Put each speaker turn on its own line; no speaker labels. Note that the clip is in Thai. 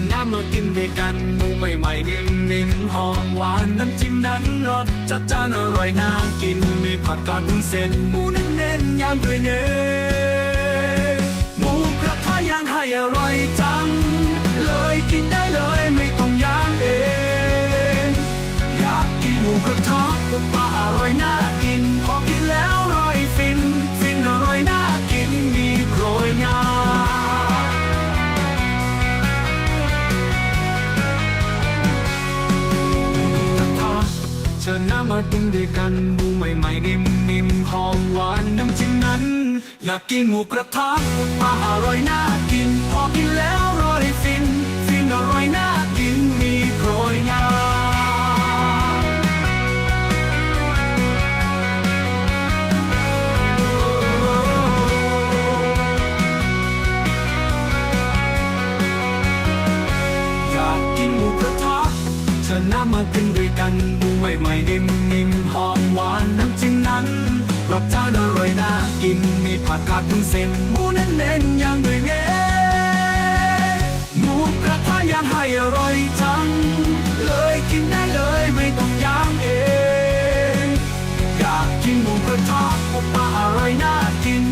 ญน้ำมากินด้วยกันหมูใหม่ๆนิ่มๆหอมหวานน้ำจิ้มนั้นรสจัดจ้านอร่อยน่ากินมีผัดกาดวุ้นเส้นหมูเน้นๆย่างด้วยเนื้อหมูกระทะย่างให้อร่อยจัง เลยกินได้เลยไม่ต้องย่างเองอยากกินหมูกระทะปุ๊บปลาอร่อยน่า น้ำมากินด้วยกันหมูใหม่ๆนิ่มๆหอมหวานน้ำจิ้มนั้น อยากกินหมูกระทะมาอร่อยน่ากิน พอกินแล้วร่อยฟิน ฟินอร่อยน่ากินมีโปรยงาอยากกินหมูกระทะเชิญน้ำมากินด้วยกัน รสชาติอร่อยน่ากินมีผัดผักเส้นหมูเน้นๆย่างด้วยเงหมูกระทะย่างให้อร่อยจัง เลยกินได้เลยไม่ต้องย่างเอง อยากกินหมูกระทะอบมาอร่อยน่ากิน